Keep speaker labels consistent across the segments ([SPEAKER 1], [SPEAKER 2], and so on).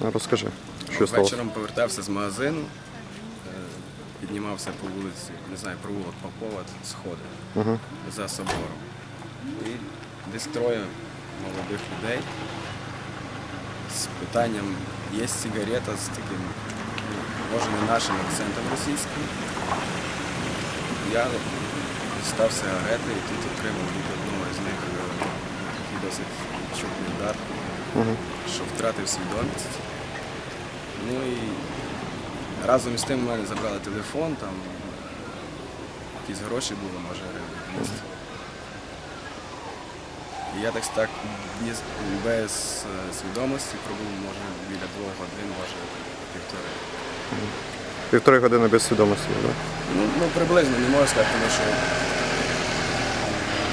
[SPEAKER 1] Ну, Розкажи, що сталося?
[SPEAKER 2] Вечором повертався з магазину, е, піднімався по вулиці, не знаю, провулок Попова, сходи
[SPEAKER 1] Угу.
[SPEAKER 2] за собором. І десь троє молодих людей з питанням, є сигарета з таким, може не нашим акцентом російським. Я став сигарети і тут отримав від одного з них е, досить чутний удар, що втратив свідомість. Ну і разом із тим в мене забрали телефон, там якісь гроші були, може, гривень 200. І я так так без, е, свідомості пробув, може, біля двох годин, може, півтори.
[SPEAKER 1] Півтори години без свідомості, так?
[SPEAKER 2] Ну, ну приблизно не можу сказати, тому що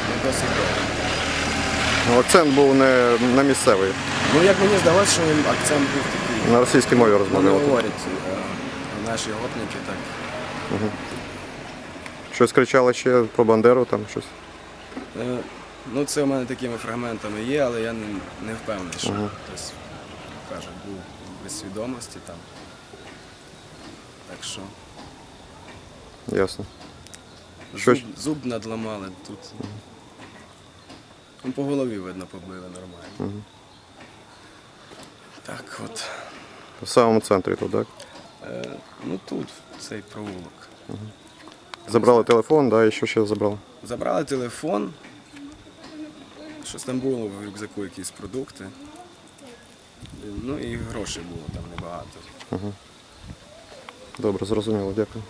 [SPEAKER 2] ну, досить довго.
[SPEAKER 1] Ну, акцент був не на місцевий,
[SPEAKER 2] Ну, як мені здалося, що їм акцент був такий.
[SPEAKER 1] на російській мові
[SPEAKER 2] не говорять е, наші гопники так.
[SPEAKER 1] Щось кричали ще про Бандеру, там щось.
[SPEAKER 2] Е, Ну, це у мене такими фрагментами є, але я не, не впевнений, що хтось каже, був без свідомості там. Так що
[SPEAKER 1] Ясно.
[SPEAKER 2] зуб, зуб надламали тут. Ну, по голові, видно, побили нормально. Так от.
[SPEAKER 1] В самому центрі тут, так?
[SPEAKER 2] Е, ну тут, цей провулок.
[SPEAKER 1] Забрали телефон, да, і що ще забрали?
[SPEAKER 2] Забрали телефон. Щось там було в рюкзаку, якісь продукти. Ну і грошей було там небагато.
[SPEAKER 1] Добре, зрозуміло, дякую.